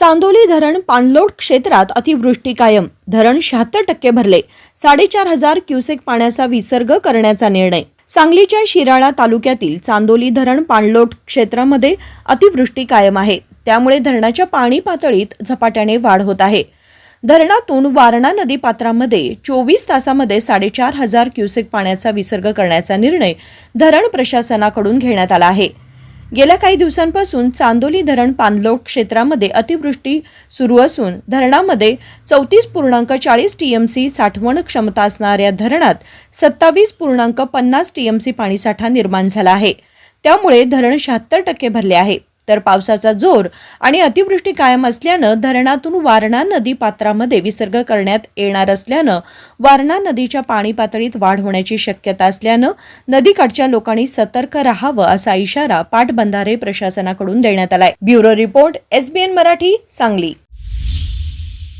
चांदोली धरण पाणलोट क्षेत्रात अतिवृष्टी कायम. धरण शहात्तर टक्के भरले. साडेचार हजार क्युसेक पाण्याचा विसर्ग करण्याचा निर्णय. सांगलीच्या शिराळा तालुक्यातील चांदोली धरण पाणलोट क्षेत्रामध्ये अतिवृष्टी कायम आहे. त्यामुळे धरणाच्या पाणी पातळीत झपाट्याने वाढ होत आहे. धरणातून वारणा नदी पात्रामध्ये चोवीस तासामध्ये साडेचार हजार क्युसेक पाण्याचा विसर्ग करण्याचा निर्णय धरण प्रशासनाकडून घेण्यात आला आहे. गेल्या काही दिवसांपासून चांदोली धरण पाणलोट क्षेत्रामध्ये अतिवृष्टी सुरू असून धरणामध्ये चौतीस पूर्णांक चाळीस टीएमसी साठवण क्षमता असणाऱ्या धरणात सत्तावीस पूर्णांक पन्नास टीएमसी पाणीसाठा निर्माण झाला आहे. त्यामुळे धरण शहात्तर टक्के भरले आहे. तर पावसाचा जोर आणि अतिवृष्टी कायम असल्यानं धरणातून वारणा नदी पात्रामध्ये विसर्ग करण्यात येणार असल्यानं वारणा नदीच्या पाणी पातळीत वाढ होण्याची शक्यता असल्यानं नदीकाठच्या लोकांनी सतर्क राहावं असा इशारा पाटबंधारे प्रशासनाकडून देण्यात आलाय. Bureau report S B N Marathi Sangli.